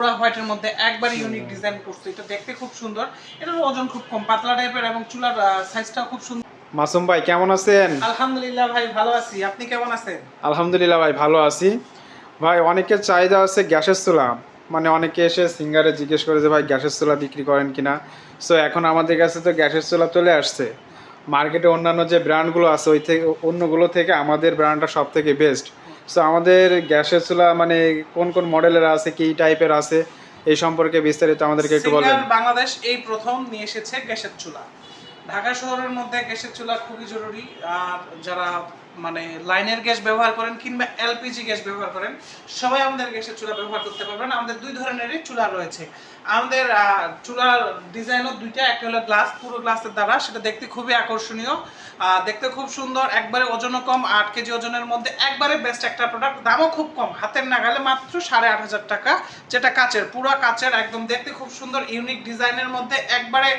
পুরো হোয়াইটের মধ্যে একবারে ইউনিক ডিজাইন করছে। এটা দেখতে খুব সুন্দর। এটার ওজন খুব কম পাতলা টাইপের এবং চুলার সাইজটাও খুব সুন্দর। মাসুম ভাই কেমন আছেন? আলহামদুলিল্লাহ ভাই ভালো আছি। আপনি কেমন আছেন? আলহামদুলিল্লাহ ভাই ভালো আছি। ভাই অনেকের চাহিদা আছে গ্যাসের চুলা। মানে অনেকে এসে সিঙ্গারে জিজ্ঞেস করে যে ভাই গ্যাসের চুলা বিক্রি করেন কিনা? সো এখন আমাদের কাছে তো গ্যাসের চুলা চলে আসছে। মার্কেটে অন্যান্য যে ব্র্যান্ডগুলো আছে ওই থেকে অন্যগুলো থেকে আমাদের ব্র্যান্ডটা সব থেকে বেস্ট সো আমাদের গ্যাসের চুলা মানে কোন কোন মডেলের আছে, কি টাইপের আছে, এই সম্পর্কে বিস্তারিত আমাদেরকে একটু বলবেন বাংলাদেশ এই প্রথম নিয়ে এসেছে গ্যাসের চুলা। ঢাকা শহরের মধ্যে গ্যাসের চুলা খুবই জরুরি। আর যারা মানে লাইনের গ্যাস ব্যবহার করেন কিংবা এলপিজি গ্যাস ব্যবহার করেন, সবাই আমাদের গ্যাসের চুলা ব্যবহার করতে পারবেন আমাদের দুই ধরনেরই চুলা রয়েছে। আমাদের চুলার ডিজাইনও দুইটা, একটা হলো গ্লাস, পুরো গ্লাসের দ্বারা। সেটা দেখতে খুবই আকর্ষণীয় দেখতে খুব সুন্দর, একবারে ওজনও কম, আট কেজি ওজনের মধ্যে। একবারে বেস্ট একটা প্রোডাক্ট দামও খুব কম, হাতের নাগালে মাত্র সাড়ে আট হাজার টাকা, যেটা কাচের, পুরো কাচের, একদম দেখতে খুব সুন্দর ইউনিক ডিজাইনের মধ্যে। একবারে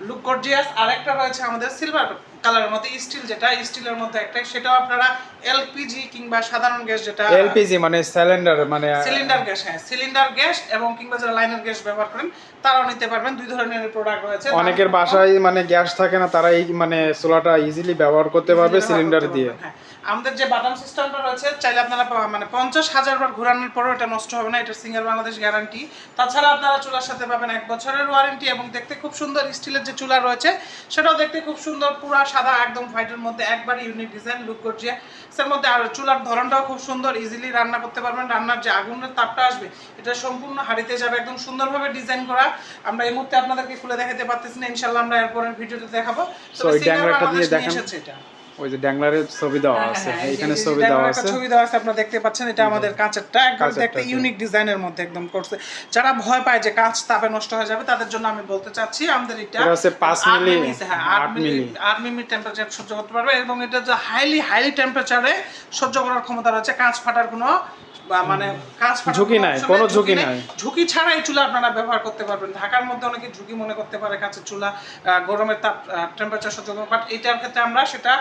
লুক গর্জিয়াস আর একটা রয়েছে আমাদের সিলভার কালারের মধ্যে স্টিল যেটা স্টিলের মধ্যে একটা সেটাও আপনারা এলপিজি কিংবা সাধারণ গ্যাস যেটা এলপিজি মানে সিলিন্ডার মানে সিলিন্ডার গ্যাস হ্যাঁ সিলিন্ডার গ্যাস এবং কিংবা যারা লাইনার গ্যাস ব্যবহার করেন তারাও নিতে পারবেন। দুই ধরনের প্রোডাক্ট রয়েছে। অনেকের বাসায় মানে গ্যাস থাকে না তারা এই মানে চুলাটা ইজিলি ব্যবহার করতে পারবে সিলিন্ডার দিয়ে। হ্যাঁ। আমাদের যে বাদাম সিস্টেমটা রয়েছে চাইলে আপনারা মানে পঞ্চাশ হাজার বার ঘোরানোর পরেও এটা নষ্ট হবে না এটা সিঙ্গার বাংলাদেশ গ্যারান্টি তাছাড়া আপনারা চুলার সাথে পাবেন এক বছরের ওয়ারেন্টি এবং দেখতে খুব সুন্দর স্টিলের যে চুলা রয়েছে সেটাও দেখতে খুব সুন্দর পুরা সাদা একদম হোয়াইটের মধ্যে একবার ইউনিক ডিজাইন লুক করছে এর মধ্যে আর চুলার ধরনটাও খুব সুন্দর ইজিলি রান্না করতে পারবেন রান্নার যে আগুনের তাপটা আসবে এটা সম্পূর্ণ হাড়িতে যাবে একদম সুন্দরভাবে ডিজাইন করা। আমরা এই মুহূর্তে আপনাদেরকে খুলে দেখাতে পারতেছি না ইনশাল্লাহ আমরা এরপরের ভিডিওতে দেখাবো। সিঙ্গার বাংলাদেশ নিয়ে এসেছে এটা। ওই যে ড্যাংলারের ছবি দেওয়া হ্যাঁ, আছে হ্যাঁ, এখানে ছবি দেওয়া আছে। ছবি দেওয়া আছে আপনারা দেখতে পাচ্ছেন এটা আমাদের কাঁচের ট্যাগ দেখতে ইউনিক ডিজাইনের মধ্যে একদম করছে। যারা ভয় পায় যে কাঁচ তাপে নষ্ট হয়ে যাবে তাদের জন্য আমি বলতে চাচ্ছি আমাদের এটা হচ্ছে পাঁচ মিলি, হ্যাঁ আট আট মিলি 8 মিলি টেম্পারেচার সহ্য করতে পারবে এবং এটা যে হাইলি হাইলি টেম্পারেচারে সহ্য করার ক্ষমতা রয়েছে কাঁচ ফাটার কোনো বা মানে কাঁচ ঝুঁকি নাই, কোনো ঝুঁকি নাই। ঝুঁকি ছাড়া এই চুলা আপনারা ব্যবহার করতে পারবেন। ঢাকার মধ্যে অনেকে ঝুঁকি মনে করতে পারে কাঁচের চুলা গরমের তাপ টেম্পারেচার সহ্য করবে বাট এইটার ক্ষেত্রে আমরা সেটা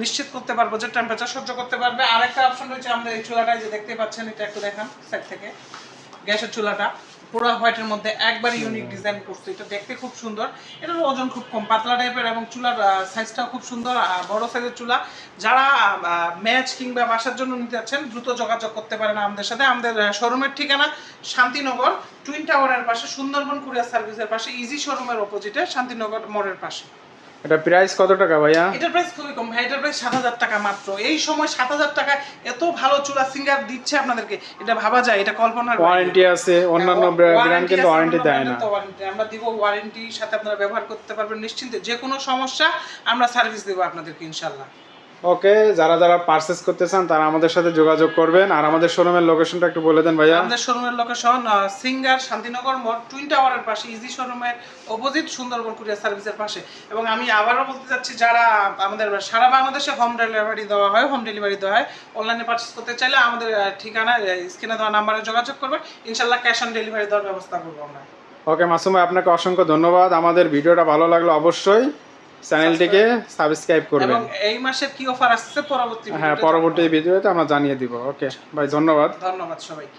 নিশ্চিত করতে পারব যে টেম্পারেচার সহ্য করতে পারবে। আরেকটা অপশন রয়েছে আমরা এই চুলাটাই যে দেখতে পাচ্ছেন এটা একটু দেখান সাইড থেকে। গ্যাসের চুলাটা। পুরো হোয়াইটের মধ্যে একবার ইউনিক ডিজাইন করছে। এটা দেখতে খুব সুন্দর। এটার ওজন খুব কম, পাতলা টাইপের এবং চুলার সাইজটাও খুব সুন্দর বড় সাইজের চুলা। যারা ম্যাচ কিংবা বাসার জন্য নিতে যাচ্ছেন, দ্রুত যোগাযোগ করতে পারেন আমাদের সাথে। আমাদের শোরুমের ঠিকানা শান্তিনগর টুইন টাওয়ারের পাশে, সুন্দরবন কুরিয়ার সার্ভিসের পাশে ইজি শোরুমের অপোজিটে শান্তিনগর মোড়ের পাশে। এটা প্রাইস কত টাকা ভাইয়া? এটার প্রাইস খুবই কম। ভাই এটার প্রাইস সাত হাজার টাকা মাত্র। এই সময় সাত হাজার টাকা এত ভালো চুলা সিঙ্গার দিচ্ছে আপনাদেরকে এটা ভাবা যায় এটা কল্পনার বাইরে। ওয়ারেন্টি আছে অন্যান্য হ্যাঁ, ব্র্যান্ড কিন্তু ওয়ারেন্টি দেয় না। আমরা দিব ওয়ারেন্টি সাথে আপনারা ব্যবহার করতে পারবেন নিশ্চিন্তে। যে কোনো সমস্যা আমরা সার্ভিস দেবো আপনাদেরকে ইনশাল্লাহ। ওকে যারা যারা পারচেস করতে চান তারা আমাদের সাথে যোগাযোগ করবেন। আর আমাদের শোরুমের লোকেশনটা একটু বলে দেন ভাইয়া। আমাদের শোরুমের লোকেশন সিঙ্গার শান্তিনগর মোড় টুইন টাওয়ারের পাশে ইজি শোরুমের অপোজিট সুন্দরবন কুরিয়ার সার্ভিসের পাশে। এবং আমি আবারও বলতে চাচ্ছি যারা আমাদের সারা বাংলাদেশে হোম ডেলিভারি দেওয়া হয় হোম ডেলিভারি দেওয়া হয় অনলাইনে পারচেস করতে চাইলে আমাদের ঠিকানা স্ক্রিনে দেওয়া নাম্বারে যোগাযোগ করবেন। ইনশাল্লাহ ক্যাশ অন ডেলিভারি দেওয়ার ব্যবস্থা করব আমরা। ওকে মাসুম ভাই আপনাকে অসংখ্য ধন্যবাদ। আমাদের ভিডিওটা ভালো লাগল অবশ্যই। চ্যানেলটিকে সাবস্ক্রাইব এবং করবেন। এই মাসের কি অফার আসছে? পরবর্তী হ্যাঁ পরবর্তী ভিডিওতে আমরা জানিয়ে দিব ওকে ভাই ধন্যবাদ। ধন্যবাদ সবাইকে।